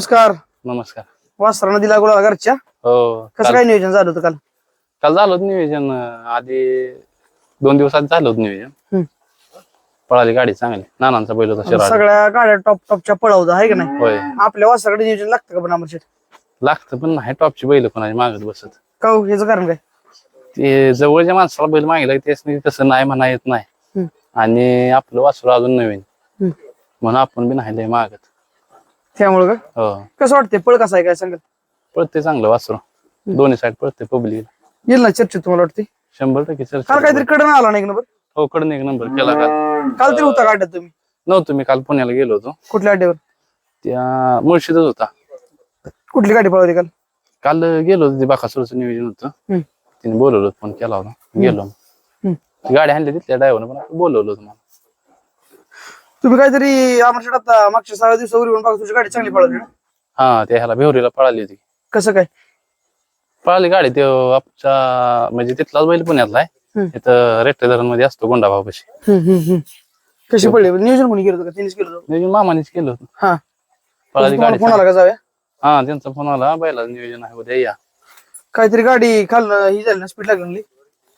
नमस्कार. नमस्कार. वासरानं दिला गुलाला घरच्या. हो कसं काय नियोजन झालं होतं काल? काल झालं होतं नियोजन. आधी दोन दिवस आधी झालं होतं नियोजन. पळाली गाडी चांगली. नानांचा बैल होता सगळ्या गाड्या टॉप टॉपच्या पळवता आहे का नाही? आपल्या वासराकडे नियोजन लागतं का पण आमच्या लागतं पण नाही टॉपची बैल कोणाची मागत बसत. का हो? ह्याचं कारण काय? ते जवळच्या माणसाला बैल मागितलं की त्यासनी तसं नाही म्हणा येत नाही. आणि आपलं वासरू अजून नवीन. म्हणून आपण बी नाही लय मागत. त्यामुळं का? हो. कसं वाटतंय? पळ कसं आहे काय सांगाल? पळते चांगलं वासरू. दोन्ही साईड पळते पब्लिक येईल ना चर्चेत तुम्हाला वाटते शंभर टक्के काल चर्चा काहीतरी कडन आला नाही नंबर हो कडून एक नंबर केला काल. काल तरी होता गाड्यात तुम्ही? नव्हतं मी काल पुण्याला गेलो होतो. कुठल्या अड्ड्यावर? त्या मुळशीतच होता. कुठली गाडी पळवली काल? काल गेलो होतो ते बाकासुरचं नियोजन होतं. हम्म. तिने बोलवलं फोन केला होता. गेलो. हम्म. गाडी आणली तिथल्या ड्रायव्हरने पण बोलवलं होतं मला. तुम्ही काहीतरी आमच्या आता मागच्या सहा दिवसावर येऊन बघा तुझी गाडी चांगली पळवली ना? हा ते ह्याला भिवरीला पळाली होती. कसं काय? पळाली गाडी ते आमच्या म्हणजे तिथलाच बैल पुण्यातला आहे. रेट्टे धरणमध्ये असतो गोंडाभाऊ कशी कशी पडली नियोजन कोणी केलं होतं का? तिनेच केलं होतं? नियोजन मामानेच केलं होतं. हा. पळाली तुम्हाला गाडी फोन आला का जाऊया. हा त्यांचा फोन आला. बैलाचं नियोजन आहे उद्या या. काहीतरी गाडी खाल ही झाली ना स्पीड लागली.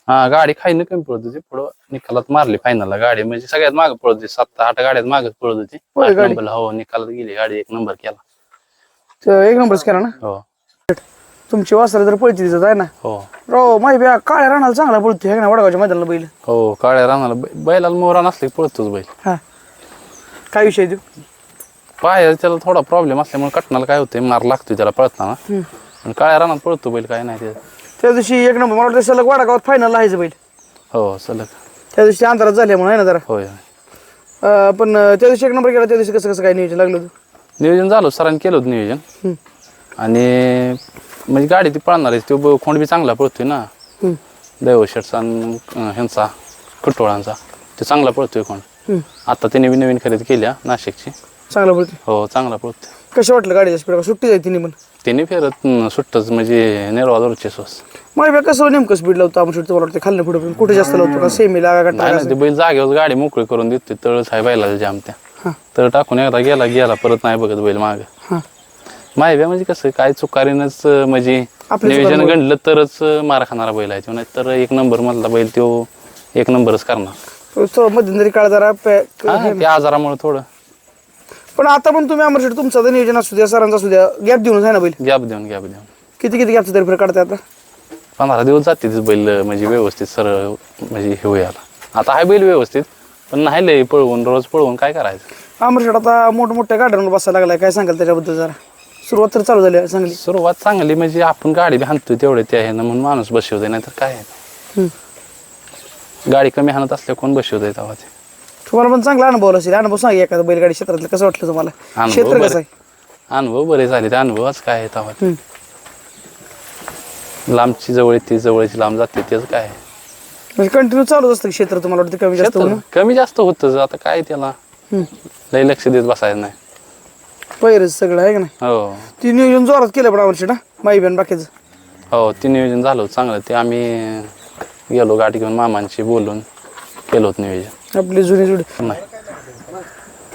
हा गाडी खाईनं कमी पळत होती. पुढं निकालात मारली फायनलला गाडी. म्हणजे सगळ्यात मागे पळत होती. सात आठ गाड्यात मागे पळत होती. होय, आठ गाडी. नंबरला हो निकालात गेली. गाडी एक नंबर केला. तर एक नंबरच करा ना? हो. तुमची वासर जर पळती दिसत आहे ना. हो. राव माही बी काळ्या राणाला चांगला पळतो हे ना वडगावच्या मैदानाला बैल? हो काळ्या रानाला. बै- बैलाला मोरा नसले की पळतोच बैल. हा. काय विषय देऊ पाय त्याला थोडा प्रॉब्लेम असल्यामुळे कटणाला काय होतंय मार लागतोय त्याला पळताना. आणि काळ्या रानात पळतो बैल काय नाही ते त्या दिवशी एक नंबर मला वाटतं सलग वडगावात फायनल आहे बैल. हो सलग. त्या दिवशी अंतरात झाल्यामुळे आहे ना जरा? होय अं, पण अं, त्या दिवशी एक नंबर केला त्या दिवशी कसं कसं काय नियोजन लागलं होतं? नियोजन झालं सरांनी केलं होतं नियोजन. हम्म. आणि म्हणजे गाडी ती पळणार आहे तो ब- खोंड बी चांगला पळतोय ना. हम्म. दैवशेटचा आणि अं, ह्यांचा कुटोळांचा ते चांगला पळतोय खोंड. हम्म. आता त्याने बी नवीन खरेदी केल्या नाशिकची. चांगला पळतो हो चांगला पळतोय. कसं वाटलं गाडीच्या स्पीड सुट्टी जाय तिने पण? त्याने फिरत सुट्टच म्हणजे नेरवादवरचे सोस. मला कसं नेमकं स्पीड लावतो आमच्या तुम्हाला वाटतं खाल्लं पुढे पण कुठे जास्त लावतो का? नाही ना ते बैल जागेवर गाडी मोकळी करून देतोय तळच आहे बैलाला जाम त्या. तळ टाकून एकदा गेला गेला परत नाही बघत बैल माग. हा. माहिती म्हणजे कसं काय चुकारीनच म्हणजे आपल्या नियोजन चुकारीमुळे. घडलं तरच मार खाणारा बैल आहे तो. नाही तर एक नंबर मधला बैल तो एक नंबरच करणार. तो मध्यंतरी काळ जरा हा, आजारामुळे थोडं. पण आता पण तुम्ही अमरशेट तुमचं तर नियोजन असू द्या सरांचा असू द्या. गॅप देऊनच आहे ना बैल. गॅप देऊन गॅप देऊन. किती किती गॅपचं तरी काढते आता? पंधरा दिवस जाते ते बैल म्हणजे व्यवस्थित सरळ म्हणजे हे होयाला आता. आहे बैल व्यवस्थित पण नाही लय पळवून रोज पळवून काय करायचं? अमरशेट आता मोठमोठ्या गाड्यांवर बसायला लागलाय. काय सांगाल त्याच्याबद्दल जरा? सुरुवात तर चालू झाली आहे चांगली. सुरुवात चांगली म्हणजे आपण गाडी बी हाणतोय तेवढे ते आहे ना म्हणून माणूस बसवतोय नाही तर काय आहे. हम्म. गाडी कमी हाणत असल्या कोण बसवतोय तेव्हा ते? तुम्हाला पण चांगला अनुभव असेल. अनुभव सांग एखादा बैलगाडी क्षेत्रातलं. कसं वाटलं तुम्हाला? अनुभव क्षेत्र कसं आहे? अनुभव बरे झाले. ते अनुभवच काय आहे तेव्हा? ते. हम्म. लांबची जवळ ती जवळची लांब जाते तेच काय आहे. म्हणजे कंटिन्यू चालूच असतं क्षेत्र तुम्हाला वाटतं कमी जास्त होणं? कमी जास्त होतच आता काय त्याला. लय लक्ष देत बसायचं नाही. पहिरच सगळं आहे का नाही? हो. ती नियोजन जोरात केलं पण अमरशेट हा माई बॅन बाकीचं? हो ते नियोजन झालं होतं चांगलं. ते आम्ही गेलो गाडी घेऊन मामांशी बोलून. केलं होतं नियोजन. आपली जुनी जुडी. नाही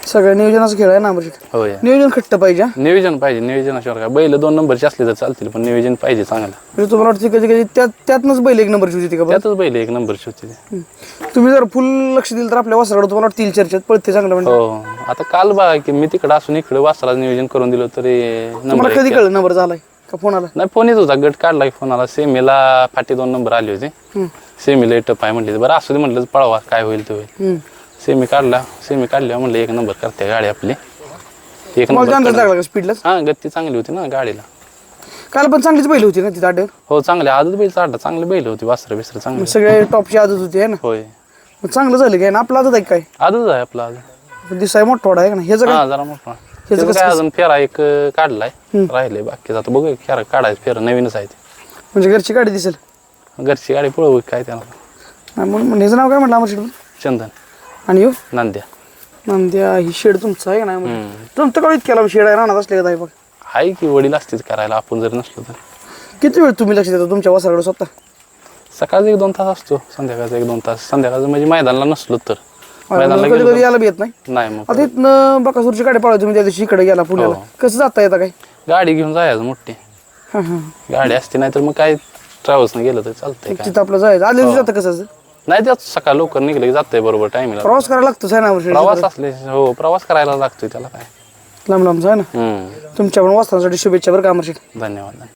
सगळ्या नियोजनाचा खेळ आहे ना अमरशेट होय. नियोजन खट्ट पाहिजे हा. नियोजन पाहिजे नियोजनाशिवाय काय? बैल दोन नंबरचे असले तर चालतील पण नियोजन पाहिजे चांगलं. म्हणजे तुम्हाला वाटतं कधी कधी त्यात त्यातनंच बैल एक नंबरची होती का बरं? त्यातच बैल एक नंबरची होती ते. हम्म. तुम्ही जर फुल लक्ष दिलं तर आपल्या वासराकडे तुम्हाला वाटतील चर्चेत पळते चांगलं म्हणजे? हो. आता काल बघा की मी तिकडे असून इकडे वासरा नियोजन करून दिलं तरी नंबर तुम्हाला कधी कळलं नंबर झालाय? का फोन आला? नाही फोन येत होता. गट काढला की फोन आला. सेमीला फाटी दोन नंबर आले होते. सेमीला टप आहे म्हटले बरं असू दे म्हटलं पळवा काय होईल ते होईल. सेमी काढला. सेमी काढल्या म्हणलं एक नंबर करते गाडी आपली. एक नंबर स्पीडलाच हा गती चांगली होती ना गाडीला. काल पण चांगलीच बैल होती ना तिथं आड्यावर हो चांगले. आजच बैल चालला चांगले बैल होती वासरं बिसरं चांगले. सगळे टॉपची आदत होती आहे ना? होय. चांगलं झालं काय ना? आपला आदत आहे काय? आजच आहे आपला अजून दिसाय मोठा आहे का ना हा जरा मोठा. ह्याचं कसं- काय अजून फेरा एक अं, काढलाय. हम्म. राहिले बाकी. आता बघू फेरा काढायचं फेरा नवीनच आहे ते. म्हणजे घरची गाडी दिसेल? घरची गाडी पळवू काय त्याला. हा, म्हणून ह्याचं नाव काय म्हटलं अमरशेट चंदन. आणि हो? नांद्या. नंद्या ही शेड तुमचं आहे का नाही? हम्म. तुमचं का इतक्याला शेड आहे राहणार असले का बघ? आहे की वडील असतेच करायला आपण जर नसलो तर. किती वेळ तुम्ही लक्ष देता तुमच्या वासराकडे स्वतः? सकाळचं एक दोन तास असतो संध्याकाळचं एक दोन तास. संध्याकाळचं म्हणजे मैदानाला नसलो तर. मैदानाला कधी गेलो कधी यायला बी येत नाही? नाही मग आता इथनं बकासूरची गाडी पळवायची तुम्ही त्या दिवशी इकडे गेला पुण्याला. हो. कसं जाता येतं काय? गाडी घेऊन जायचं मोठी. हा हा. गाडी असते नाही तर मग काय ट्रॅव्हल्सने गेलं तर चालतंय काय? तिथं आपलं जायचं. आदल्या दिवशी जातं कसं? नाही त्यात सकाळ लवकर निघलं की जातंय बरोबर टायमिंगला प्रवास करायला लागतोच आहे ना वर्षी प्रवास असले हो प्रवास करायला लागतोय त्याला काय. लांब लांबचा आहे ना. हम्म. तुमच्या पण वाचण्यासाठी शुभेच्छा बरं का अमरशेठ धन्यवाद.